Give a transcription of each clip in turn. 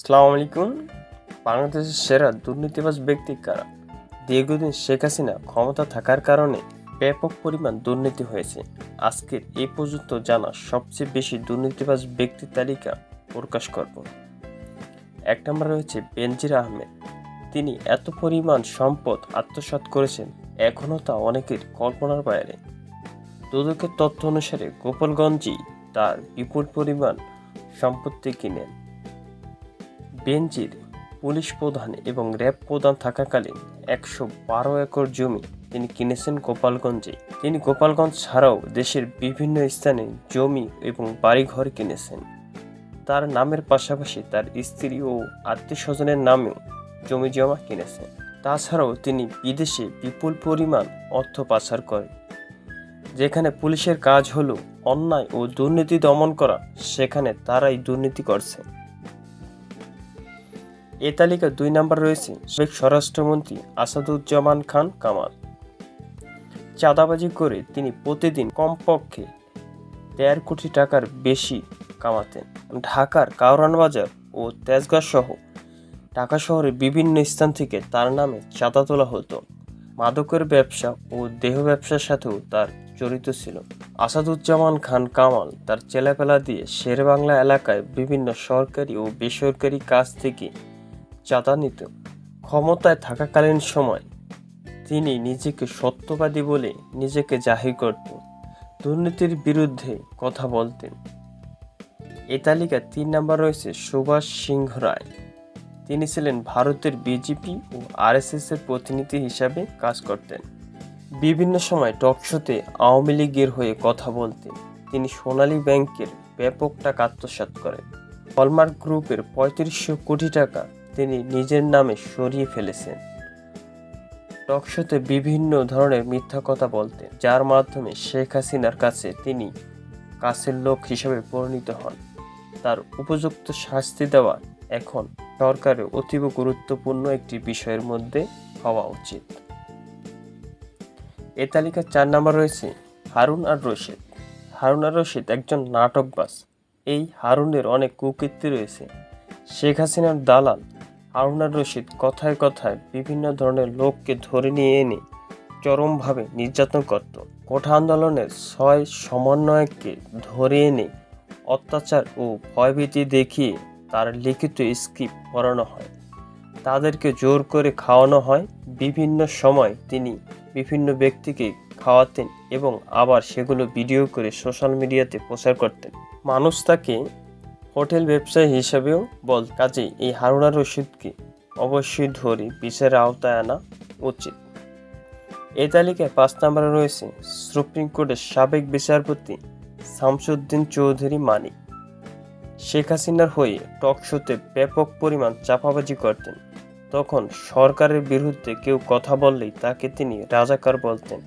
আসসালামু আলাইকুম। বাংলাদেশের সেরা দুর্নীতিবাজ ব্যক্তি কারা? দীর্ঘদিন শেখ হাসিনা ক্ষমতা থাকার কারণে ব্যাপক পরিমাণ দুর্নীতি হয়েছে। আজকের এই পর্যন্ত জানা সবচেয়ে বেশি দুর্নীতিবাজ ব্যক্তি তালিকা প্রকাশ করব। এক নম্বর রয়েছে বেনজির আহমেদ। তিনি এত পরিমাণ সম্পদ আত্মসাৎ করেছেন, এখনও তা অনেকের কল্পনার বাইরে। দুদকের তথ্য অনুসারে গোপালগঞ্জেই তার বিপুল পরিমাণ সম্পত্তি কিনেন। বেনজির, পুলিশ প্রধান এবং র্যাব প্রধান থাকাকালীন একশো বারো একর জমি তিনি কিনেছেন গোপালগঞ্জে। তিনি গোপালগঞ্জ ছাড়াও দেশের বিভিন্ন স্থানে জমি এবং বাড়িঘর কিনেছেন। তার নামের পাশাপাশি তার স্ত্রী ও আত্মীয় স্বজনের নামেও জমি জমা কিনেছেন। তাছাড়াও তিনি বিদেশে বিপুল পরিমাণ অর্থ পাচার করেন, যেখানে পুলিশের কাজ হলো অন্যায় ও দুর্নীতি দমন করা। সেখানে তারাই দুর্নীতি করছে এ তালিকা দুই নম্বর রয়েছে সাবেক স্বরাষ্ট্রমন্ত্রী আসাদুজ্জামান খান কামাল। চাঁদাবাজি করে তিনি প্রতিদিন কমপক্ষে দেড় কোটি টাকার বেশি কামাতেন। ঢাকার কাউরান বাজার ও তেজগাঁ সহ ঢাকা শহরের বিভিন্ন স্থান থেকে তার নামে চাঁদা তোলা হতো। মাদকের ব্যবসা ও দেহ ব্যবসার সাথেও তার জড়িত ছিল। আসাদুজ্জামান খান কামাল তার চেলাপেলা দিয়ে শেরবাংলা এলাকায় বিভিন্ন সরকারি ও বেসরকারি কাজ থেকে চাঁদা নিত ক্ষমতায় থাকাকালীন সময় তিনি নিজেকে সত্যবাদী বলে নিজেকে জাহির করত দুর্নীতির বিরুদ্ধে কথা বলতেন। এ তালিকায় তিন নম্বর রয়েছে সুভাষ সিংহ রায়। তিনি ছিলেন ভারতের বিজেপি ও আরএসএস এর প্রতিনিধি হিসাবে কাজ করতেন। বিভিন্ন সময় টক শোতে আওয়ামী লীগের হয়ে কথা বলতেন। তিনি সোনালী ব্যাংকের ব্যাপক টাকা আত্মসাৎ করেন। হলমার্ক গ্রুপের পঁয়ত্রিশশো কোটি টাকা তিনি নিজের নামে সরিয়ে ফেলেছেন। টকশোতে বিভিন্ন ধরনের মিথ্যা কথা বলতেন, যার মাধ্যমে শেখ হাসিনার কাছে তিনি কাছের লোক হিসেবে পরিণত হন। তার উপযুক্ত শাস্তি দেওয়া এখন সরকারের অতীব গুরুত্বপূর্ণ একটি বিষয়ের মধ্যে হওয়া উচিত। এ তালিকার চার নাম্বার রয়েছে হারুন আর রশিদ। হারুন আর রশিদ একজন নাটকবাস এই হারুনের অনেক কুকীর্তি রয়েছে। শেখ হাসিনার দালাল হারুনার রশিদ কথায় কথায় বিভিন্ন ধরনের লোককে ধরে নিয়ে এনে চরমভাবে নির্যাতন করত। কোঠা আন্দোলনের ছয় সমন্বয়ককে ধরে এনে অত্যাচার ও ভয়ভীতি দেখিয়ে তার লিখিত স্ক্রিপ্ট পড়ানো হয়। তাদেরকে জোর করে খাওয়ানো হয়। বিভিন্ন সময় তিনি বিভিন্ন ব্যক্তিকে খাওয়াতেন এবং আবার সেগুলো ভিডিও করে সোশ্যাল মিডিয়াতে প্রচার করতেন। মানুষ তাকে হোটেল ব্যবসায়ী হিসাবেও বল কাজেই এই হারুনা রশিদকে অবশ্যই ধরে বিচারের আওতায় আনা উচিত। এই তালিকায় পাঁচ নম্বরে রয়েছে সুপ্রিম কোর্টের সাবেক বিচারপতি শামসুদ্দিন চৌধুরী মানিক শেখ হাসিনার হয়ে টক শোতে ব্যাপক পরিমাণ চাপাবাজি করতেন। তখন সরকারের বিরুদ্ধে কেউ কথা বললেই তাকে তিনি রাজাকার বলতেন।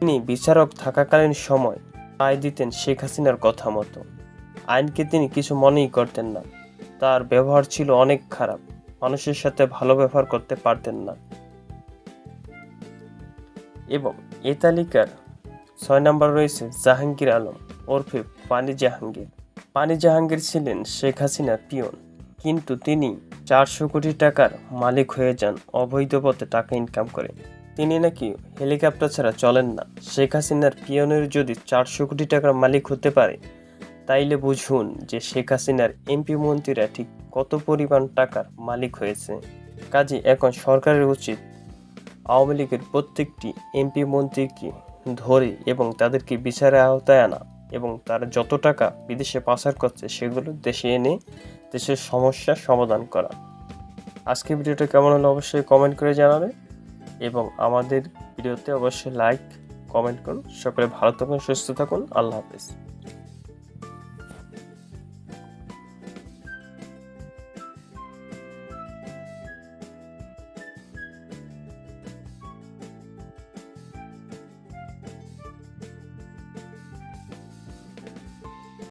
তিনি বিচারক থাকাকালীন সময় রায় দিতেন শেখ হাসিনার কথা মতো। আইনকে তিনি কিছু মনেই করতেন না। তার ব্যবহার ছিল অনেক খারাপ। মানুষের সাথে ভালো ব্যবহার করতে পারতেন না। এবং এ তালিকার ছয় নম্বর রয়েছে জাহাঙ্গীর আলম ওরফে পানি জাহাঙ্গীর। পানি জাহাঙ্গীর ছিলেন শেখ হাসিনার পিয়ন। কিন্তু তিনি চারশো কোটি টাকার মালিক হয়ে যান, অবৈধ পথে টাকা ইনকাম করে। তিনি নাকি হেলিকপ্টার ছাড়া চলেন না। শেখ হাসিনার পিয়নের যদি চারশো কোটি টাকার মালিক হতে পারে তাইলে বুঝুন যে শেখ হাসিনার এমপি মন্ত্রীরা ঠিক কত পরিমাণ টাকার মালিক হয়েছে। কাজে এখন সরকারের উচিত আওয়ামী লীগের প্রত্যেকটি এমপি মন্ত্রীকে ধরে এবং তাদেরকে বিচারের আওতায় আনা এবং তারা যত টাকা বিদেশে পাচার করছে সেগুলো দেশে এনে দেশের সমস্যার সমাধান করা। আজকে ভিডিওটা কেমন হলো অবশ্যই কমেন্ট করে জানাবে এবং আমাদের ভিডিওতে অবশ্যই লাইক কমেন্ট করুন। সকলে ভালো থাকুন, সুস্থ থাকুন। আল্লাহ হাফিজ।